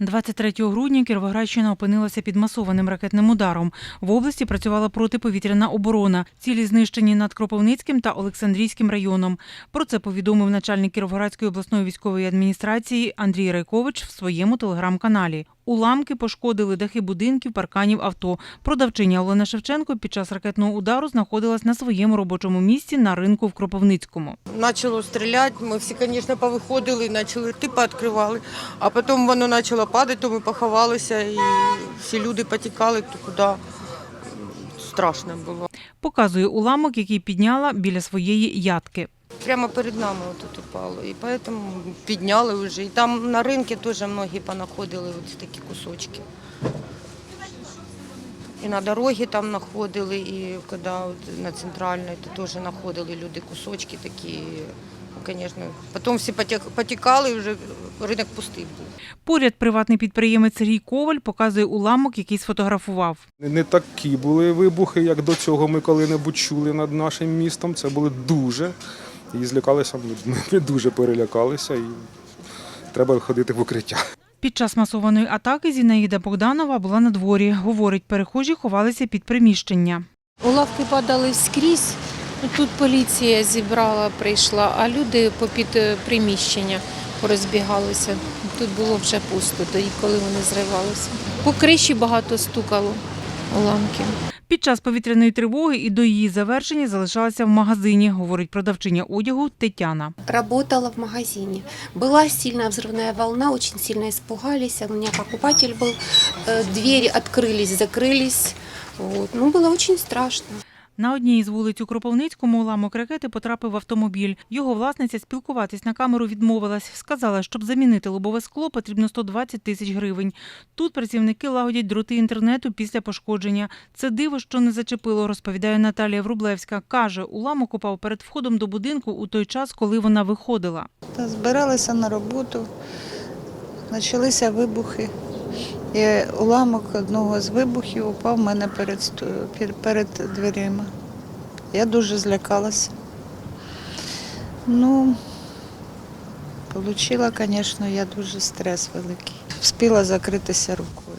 23 грудня Кіровоградщина опинилася під масованим ракетним ударом. В області працювала протиповітряна оборона. Цілі знищені над Кропивницьким та Олександрійським районом. Про це повідомив начальник Кіровоградської обласної військової адміністрації Андрій Райкович в своєму телеграм-каналі. Уламки пошкодили дахи будинків, парканів авто. Продавчиня Олена Шевченко під час ракетного удару знаходилась на своєму робочому місці на ринку в Кропивницькому. Почало стріляти, ми всі, звісно, повиходили, почали рти відкривали, а потім воно почало падати, то ми поховалися і всі люди потікали туди. Страшно було. Показує уламок, який підняла біля своєї ядки. Прямо перед нами тут упало. І тому підняли вже. І там на ринку теж многі понаходили ось такі кусочки. І на дорогі там знаходили, і коли на центральній, то теж знаходили люди кусочки такі. Звісно, потім всі потікали, і вже ринок пустий був. Поряд приватний підприємець Сергій Коваль показує уламок, який сфотографував. Не такі були вибухи, як до цього ми коли-небудь чули над нашим містом. Це були дуже. І злякалися, ми, ми дуже перелякалися і треба ходити в укриття. Під час масованої атаки Зінаїда Богданова була на дворі. Говорить, перехожі ховалися під приміщення. Уламки падали скрізь. Тут поліція зібрала, прийшла, а люди попід е, приміщення порозбігалися. Тут було вже пусто, тоді, коли вони зривалися. По криші багато стукало уламків. Під час повітряної тривоги і до її завершення залишалася в магазині, говорить продавчиня одягу Тетяна. работала в магазине. Была сильная взрывная волна, очень сильно испугались. У меня покупатель был, э, двери открылись, закрылись. Вот. Ну, было очень страшно. На одній із вулиць у Кропивницькому уламок ракети потрапив автомобіль. Його власниця спілкуватись на камеру відмовилась. Сказала, щоб замінити лобове скло, потрібно 120 тисяч гривень. Тут працівники лагодять дроти інтернету після пошкодження. Це диво, що не зачепило, розповідає Наталія Врублевська. Каже, уламок упав перед входом до будинку у той час, коли вона виходила. Та збиралися на роботу, почалися вибухи. І уламок одного з вибухів упав в мене перед, перед дверима. Я дуже злякалася. Ну, отримала, звісно, я дуже стрес великий. Вспіла закритися рукою.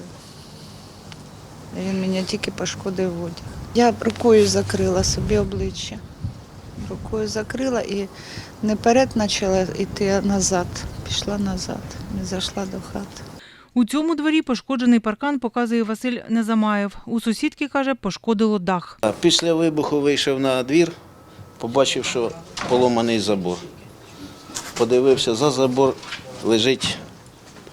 Він мені тільки пошкодив одяг. Я рукою закрила собі обличчя. Рукою закрила і не вперед почала йти, а назад. Пішла назад, не зайшла до хати. У цьому дворі пошкоджений паркан показує Василь Незамаєв. У сусідки, каже, пошкодило дах. Після вибуху вийшов на двір, побачив, що поломаний забор. Подивився, за забор лежить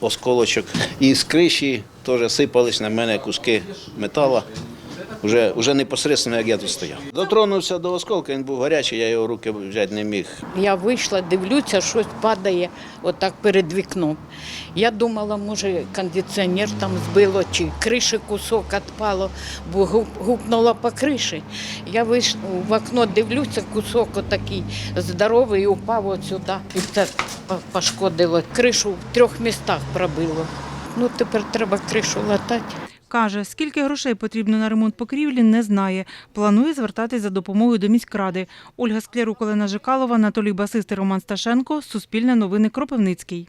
осколочок. І з криші теж сипались на мене куски металу. Вже, вже непосередньо, як я тут стояв. Дотронувся до осколка, він був гарячий, я його руки взяти не міг. Я вийшла, дивлюся, щось падає отак перед вікном. Я думала, може, кондиціонер там збило, чи криші кусок відпало, бо гуп- гупнула по криші. Я вийшла в окно, дивлюся, кусок отакий здоровий, упав от сюди. І це пошкодило. Кришу в трьох містах пробило. Ну, тепер треба кришу латати. Каже, скільки грошей потрібно на ремонт покрівлі, не знає. Планує звертатись за допомогою до міськради. Ольга Склярук, Олена Жикалова, Анатолій Басист Роман Сташенко. Суспільне новини Кропивницький.